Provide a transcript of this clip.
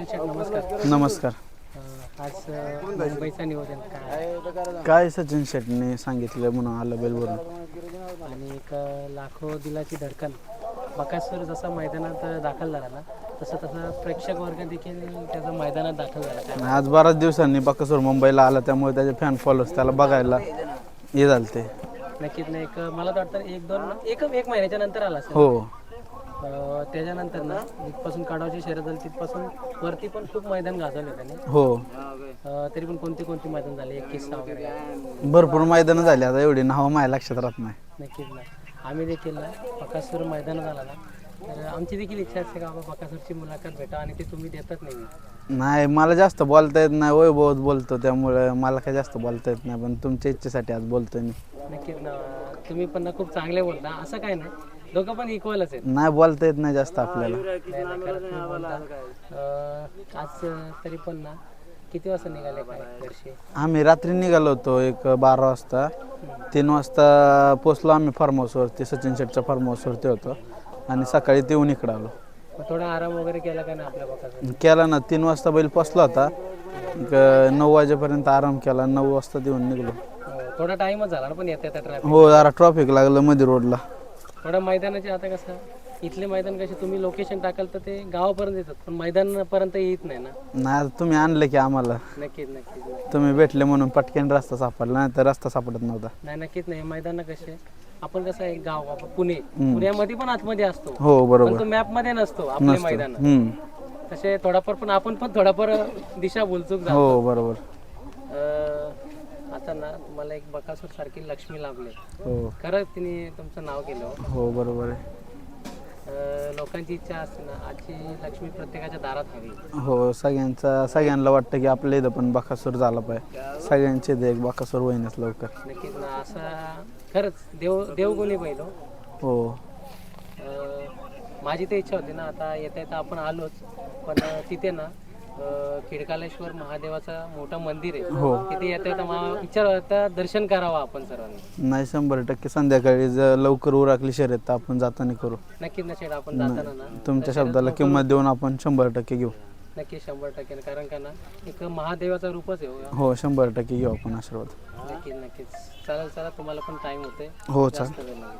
नमस्कार. नमस्कार. आज अं, मुंबईचं नियोजन काय काय सचिन शेटने सांगितलं म्हणून आलं बेलवरून? आणि एक लाखो दिलाची धडकन. बकासूर जसा मैदानात दाखल झाला ना तसं तसं प्रेक्षक वर्ग देखील त्याचा मैदानात दाखल झाला. काय आज बऱ्याच दिवसांनी बकासूर मुंबईला आला त्यामुळे त्याचे फॅन फॉलोअर्स त्याला बघायला हे झालं ते नक्कीच नाही एक मला तर वाटतं एक दोन एक एक महिन्याच्या नंतर आला असेल. हो. त्याच्यानंतर ना जिथपासून काढावची शर्यत झाली तिथपासून वरती पण खूप मैदान गाजवले त्याने. हो. तरी पण कोणती कोणती मैदान झाले? एक किस्सा वगैरे. भरपूर मैदानं झाली आता एवढी नावं माझ्या लक्षात राहत नाही. नक्कीच ना. आम्ही देखील ना बकासूर मैदानात आला ना तर आमची देखील इच्छा असते का बाबा बकासूरची मुलाखत भेटा आणि ते तुम्ही देतात नाही. नाही मला जास्त बोलता येत नाही वैभवत बोलतो त्यामुळे मला काही जास्त बोलता येत नाही पण तुमच्या इच्छेसाठी आज बोलतोय मी. नक्कीच ना. तुम्ही पण ना खूप चांगले बोलता. असं काय नाही. दोघं पण इक्वलच आहेत. नाही बोलता येत नाही जास्त आपल्याला. नाही, नाही, खरंच तुम्ही बोलता. अं, आज अं, तरी पण ना किती वाजता निघाले काय वर्षी आम्ही रात्री निघालो होतो एक बारा वाजता. तीन वाजता पोचलो आम्ही फार्म हाऊसवरती सचिन शेटच्या फार्म हाऊसवरती होतो. आणि सकाळी ते येऊन इकडं आलो. मग थोडा आराम वगैरे केला का ना आपल्या केला ना तीन वाजता बैल पोचला होता. एक नऊ वाजेपर्यंत आराम केला नऊ वाजता देऊन निघलो. हो, थोडा टाइमच झाला ना पण येता येता ट्रॅफिक हो जरा ट्रॉफिक लागलं मध्ये रोडला थोडा मैदानाचे आता कसं इथले मैदान कसे तुम्ही लोकेशन टाकाल तर ते गावापर्यंत येतात पण मैदानापर्यंत येत नाही ना? नाही आता तुम्ही आणलं की आम्हाला. नक्कीच नक्कीच नक्कीच. तुम्ही भेटले म्हणून पटकन रस्ता सापडला नाही तर रस्ता सापडत नव्हता. नाही नक्कीच नाही. मैदान कसे आपण कसं आहे गाव आपण पुणे. पुण्यामध्ये पण आतमध्ये असतो. हो पण बरोबर तो मॅपमध्ये नसतो आपले मैदान हम्म. तसे थोडाफार पण आपण पण थोडाफार दिशा बोलचूक हो बरोबर. अं, आता ना तुम्हाला एक बकासूर सारखी लक्ष्मी लाभली. हो. खरंच तिने तुमचं नाव केलं हो. हो बरोबर आहे. अं, लोकांची इच्छा असते ना आजची लक्ष्मी प्रत्येकाच्या दारात हवी. हो सगळ्यांचा सगळ्यांना वाटतं की आपल्या इथं पण बाकासूर झाला पाहिजे. सगळ्यांचे इथं एक बाकासूर होईनच लवकर. नक्कीच ना असा खरंच देव देवगुणी पहिलो हो. अं, माझी तर इच्छा होती ना आता येता येता आपण आलोच पण तिथे ना खिडकालेश्वर महादेवाचा मोठा मंदिर आहे. हो. तिथे येता येता मला इच्छा होता दर्शन करावं आपण सर्वांनी. नाही शंभर टक्के. संध्याकाळी जर लवकर उराकली शर्यत तर आपण जाताना करू. नक्कीच ना शेड आपण जाताना ना. तुमच्या शब्दाला किंमत देऊन आपण शंभर टक्के घेऊ. नक्की शंभर टक्के. कारण का ना एक महादेवाचा रूपच आहे हो. हो शंभर टक्के घेऊ आपण आशीर्वाद. नक्कीच नक्कीच. चालेल चला तुम्हाला पण टाइम होते हो चालेल. जास्त वेळ नाही.